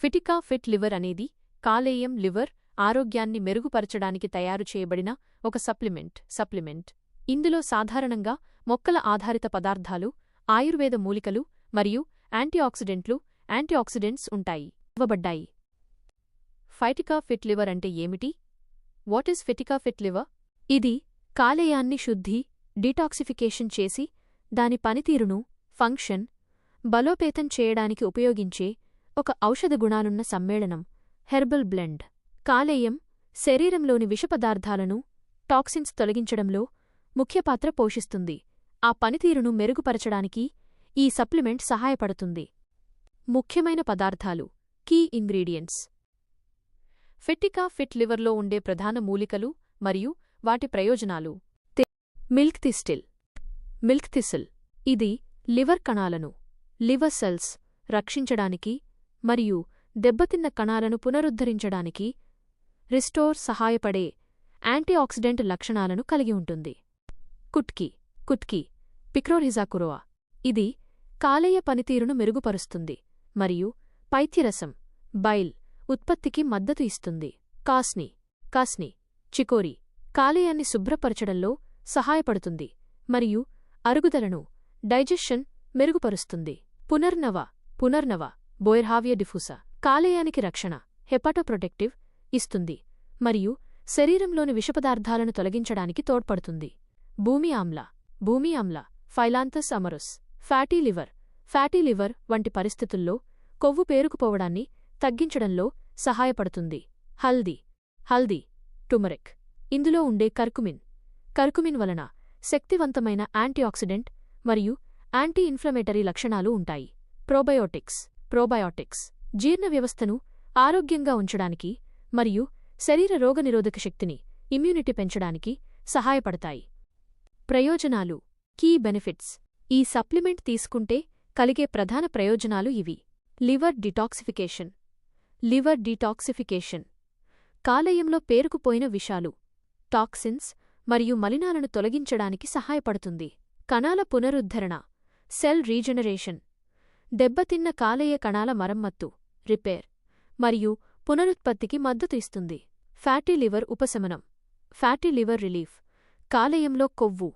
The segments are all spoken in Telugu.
ఫిటికా ఫిట్ లివర్ అనేది కాలేయం లివర్ ఆరోగ్యాన్ని మెరుగుపరచడానికి తయారు చేయబడిన ఒక సప్లిమెంట్ సప్లిమెంట్. ఇందులో సాధారణంగా మొక్కల ఆధారిత పదార్థాలు ఆయుర్వేద మూలికలు మరియు యాంటీఆక్సిడెంట్లు యాంటీఆక్సిడెంట్స్ ఉంటాయి. ఇవ్వబడ్డాయి. ఫైటికా ఫిట్ లివర్ అంటే ఏమిటి? వాట్ ఈస్ ఫిటికా ఫిట్ లివర్? ఇది కాలేయాన్ని శుద్ధి డీటాక్సిఫికేషన్ చేసి దాని పనితీరును ఫంక్షన్ బలోపేతం చేయడానికి ఉపయోగించే ఒక ఔషధ గుణాలున్న సమ్మేళనం హెర్బల్ బ్లెండ్. కాలేయం శరీరంలోని విషపదార్థాలను టాక్సిన్స్ తొలగించడంలో ముఖ్య పాత్ర పోషిస్తుంది. ఆ పనితీరును మెరుగుపరచడానికి ఈ సప్లిమెంట్ సహాయపడుతుంది. ముఖ్యమైన పదార్థాలు కీ ఇంగ్రీడియంట్స్. ఫిట్టికా ఫిట్ లివర్లో ఉండే ప్రధాన మూలికలు మరియు వాటి ప్రయోజనాలు. మిల్క్ థిస్టిల్ మిల్క్ థిసిల్ ఇది లివర్ కణాలను లివర్ సెల్స్ రక్షించడానికి మరియు దెబ్బతిన్న కణాలను పునరుద్ధరించడానికి రిస్టోర్ సహాయపడే యాంటీఆక్సిడెంట్ లక్షణాలను కలిగి ఉంటుంది. కుట్కి కుట్కి పిక్రోరిజాకురోవా. ఇది కాలేయ పనితీరును మెరుగుపరుస్తుంది మరియు పైత్యరసం బైల్ ఉత్పత్తికి మద్దతు ఇస్తుంది. కాస్ని కాస్ని చికోరి కాలేయాన్ని శుభ్రపరచడంలో సహాయపడుతుంది మరియు అరుగుదలను డైజెషన్ మెరుగుపరుస్తుంది. పునర్నవ పునర్నవ బోయర్హావియ డిఫూసా. కాలేయానికి రక్షణ హెపాటోప్రొటెక్టివ్ ఇస్తుంది మరియు శరీరంలోని విషపదార్థాలను తొలగించడానికి తోడ్పడుతుంది. భూమి ఆమ్ల భూమి ఆమ్ల phyllanthus amarus fatty liver fatty liver వంటి పరిస్థితుల్లో కొవ్వు పేరుకుపోవడాన్ని తగ్గించడంలో సహాయపడుతుంది. హల్దీ హల్దీ టుమరిక్. ఇందులో ఉండే కర్కుమిన్ కర్కుమిన్ వలన శక్తివంతమైన యాంటీఆక్సిడెంట్ మరియు యాంటీ ఇన్ఫ్లమేటరీ లక్షణాలు ఉంటాయి. ప్రోబయోటిక్స్. ప్రోబయోటిక్స్ జీర్ణ వ్యవస్థను ఆరోగ్యంగా ఉంచడానికి మరియు శరీర రోగనిరోధక శక్తిని ఇమ్యూనిటీ పెంచడానికి సహాయపడతాయి. ప్రయోజనాలు కీ బెనిఫిట్స్ ఈ సప్లిమెంట్ తీసుకుంటే కలిగే ప్రధాన ప్రయోజనాలు ఇవి. లివర్ డిటాక్సిఫికేషన్ లివర్ డిటాక్సిఫికేషన్ కాలేయంలో పేరుకుపోయిన విషాలు టాక్సిన్స్ మరియు మలినాలను తొలగించడానికి సహాయపడుతుంది. కణాల పునరుద్ధరణ సెల్ రీజనరేషన్ దెబ్బతిన్న కాలేయ కణాల మరమ్మత్తు రిపేర్ మరియు పునరుత్పత్తికి మద్దతు ఇస్తుంది. ఫ్యాటీ లివర్ ఉపశమనం ఫ్యాటీ లివర్ రిలీఫ్ కాలేయంలో కొవ్వు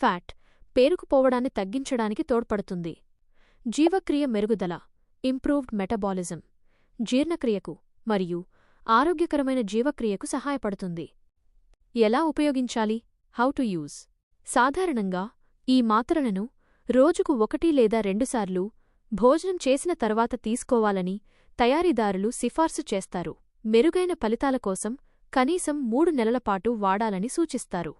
ఫ్యాట్ పేరుకుపోవడాన్ని తగ్గించడానికి తోడ్పడుతుంది. జీవక్రియ మెరుగుదల ఇంప్రూవ్డ్ మెటబాలిజం జీర్ణక్రియకు మరియు ఆరోగ్యకరమైన జీవక్రియకు సహాయపడుతుంది. ఎలా ఉపయోగించాలి? హౌ టు యూజ్ సాధారణంగా ఈ మాత్రలను రోజుకు ఒకటి లేదా రెండుసార్లు భోజనం చేసిన తర్వాత తీసుకోవాలని తయారీదారులు సిఫార్సు చేస్తారు. మెరుగైన ఫలితాల కోసం కనీసం మూడు నెలలపాటు వాడాలని సూచిస్తారు.